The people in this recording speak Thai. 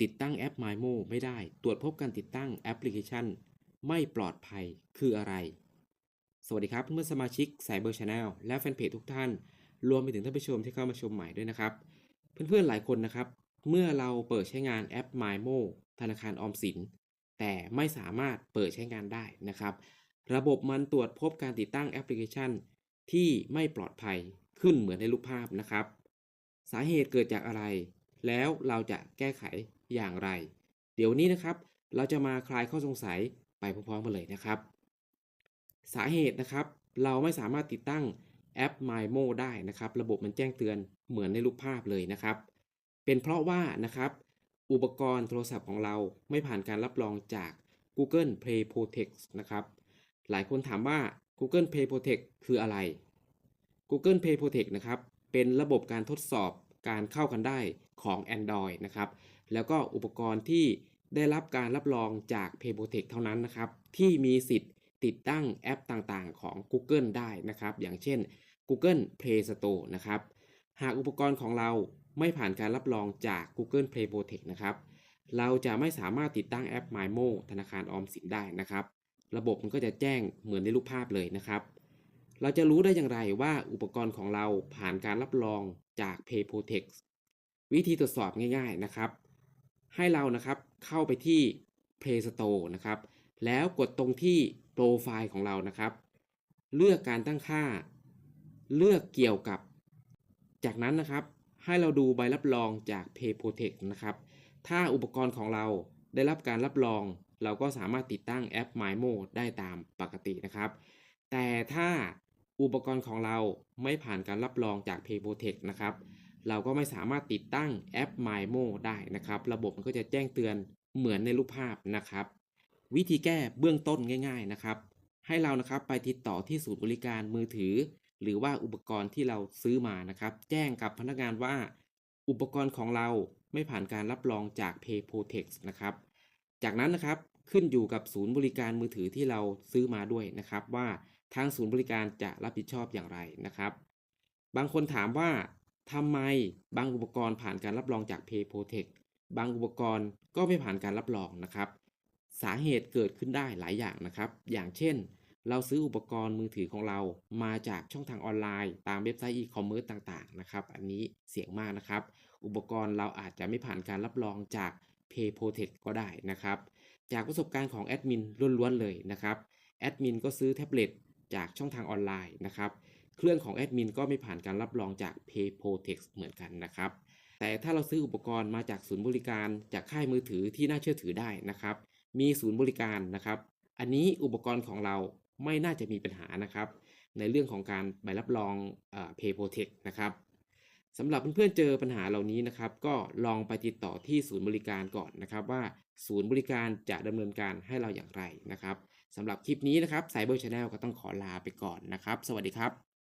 ติดตั้งแอป MyMo ไม่ได้ ตรวจพบการติดตั้งแอปพลิเคชัน ไม่ปลอดภัยคืออะไร สวัสดีครับเพื่อนสมาชิก Cyber Channel และแฟนเพจทุกท่าน รวมไปถึงท่านผู้ชมที่เข้ามาชมใหม่ด้วยนะครับ เพื่อนๆหลายคนนะครับ เมื่อเราเปิดใช้งานแอป MyMo ธนาคารออมสิน แต่ไม่สามารถเปิดใช้งานได้นะครับ ระบบมันตรวจพบการติดตั้งแอปพลิเคชัน ที่ไม่ปลอดภัยขึ้นเหมือนในรูปภาพนะครับ สาเหตุเกิดจากอะไร แล้วเราจะแก้ไข อย่างไร เดี๋ยวนี้นะครับ เราจะมาคลายข้อสงสัยไปพร้อมๆกันเลยนะครับ สาเหตุนะครับ เราไม่สามารถติดตั้งแอป MyMo ได้นะครับ ระบบมันแจ้งเตือนเหมือนในรูปภาพเลยนะครับ เป็นเพราะว่านะครับ อุปกรณ์โทรศัพท์ของเราไม่ผ่านการรับรองจาก Google Play Protect นะครับ หลายคนถามว่า Google Play Protect คืออะไร Google Play Protect นะครับ เป็นระบบการทดสอบการเข้ากันได้ของ Android นะครับ แล้วก็อุปกรณ์ที่ได้รับการรับรองจาก Payprotect เท่านั้นนะครับ ที่มีสิทธิ์ติดตั้งแอปต่างๆ ของ Google ได้นะครับ อย่างเช่น Google Play Store นะครับ หากอุปกรณ์ของเราไม่ผ่านการรับรองจาก Google Play Protect นะครับ เราจะไม่สามารถติดตั้งแอป MyMo ธนาคารออมสินได้นะครับ ระบบมันก็จะแจ้งเหมือนในรูปภาพเลยนะครับ เราจะรู้ได้อย่างไรว่าอุปกรณ์ของเราผ่านการรับรองจาก Payprotect วิธีตรวจสอบง่าย ๆนะครับ ให้เรานะครับเข้าไปที่ Play Store นะครับ แล้วกดตรงที่โปรไฟล์ของเรานะครับ เลือกการตั้งค่า เลือกเกี่ยวกับ จากนั้นนะครับ ให้เราดูใบรับรองจาก Pay Protect นะครับ ถ้าอุปกรณ์ของเราได้รับการรับรอง เราก็สามารถติดตั้งแอป MyMo ได้ตามปกตินะครับ แต่ถ้าอุปกรณ์ของเราไม่ผ่านการรับรองจาก Pay Protect นะครับ เราก็ไม่สามารถติดตั้งแอป MyMo ได้นะครับ ระบบมันก็จะแจ้งเตือนเหมือนในรูปภาพนะครับ วิธีแก้เบื้องต้นง่าย ๆนะครับ ให้เรานะครับไปติดต่อที่ศูนย์บริการมือถือ หรือว่าอุปกรณ์ที่เราซื้อมานะครับ แจ้งกับพนักงานว่า อุปกรณ์ของเราไม่ผ่านการรับรองจาก Pay Protect นะครับ จากนั้นนะครับขึ้นอยู่กับศูนย์บริการมือถือที่เราซื้อมาด้วยนะครับ ว่าทางศูนย์บริการจะรับผิดชอบอย่างไรนะครับ บางคนถามว่า ทำไมบางอุปกรณ์ผ่านการรับรองจาก Pay Protect บางอุปกรณ์ก็ไม่ผ่านการรับรองนะครับ สาเหตุเกิดขึ้นได้หลายอย่างนะครับ อย่างเช่น เราซื้ออุปกรณ์มือถือของเรามาจากช่องทางออนไลน์ ตามเว็บไซต์อีคอมเมิร์ซต่างๆนะครับอันนี้เสี่ยงมากนะครับ อุปกรณ์เราอาจจะไม่ผ่านการรับรองจาก Pay Protect ก็ได้นะครับ จากประสบการณ์ของแอดมินล้วนๆเลยนะครับแอดมินก็ซื้อแท็บเล็ตจากช่องทางออนไลน์นะครับ เครื่องของแอดมินก็ไม่ผ่านการรับรองจาก Pay Protect เหมือนกันนะครับ แต่ถ้าเราซื้ออุปกรณ์มาจากศูนย์บริการจากค่ายมือถือที่น่าเชื่อถือได้นะครับ มีศูนย์บริการนะครับ อันนี้อุปกรณ์ของเราไม่น่าจะมีปัญหานะครับ ในเรื่องของการใบรับรองเอ่อ Pay Protect นะครับสำหรับเพื่อนๆเจอปัญหาเหล่านี้นะครับ ก็ลองไปติดต่อที่ศูนย์บริการก่อนนะครับ ว่าศูนย์บริการจะดำเนินการให้เราอย่างไรนะครับสำหรับคลิปนี้นะครับ Cyber Channel ก็ต้องขอลาไปก่อนนะครับ สวัสดีครับ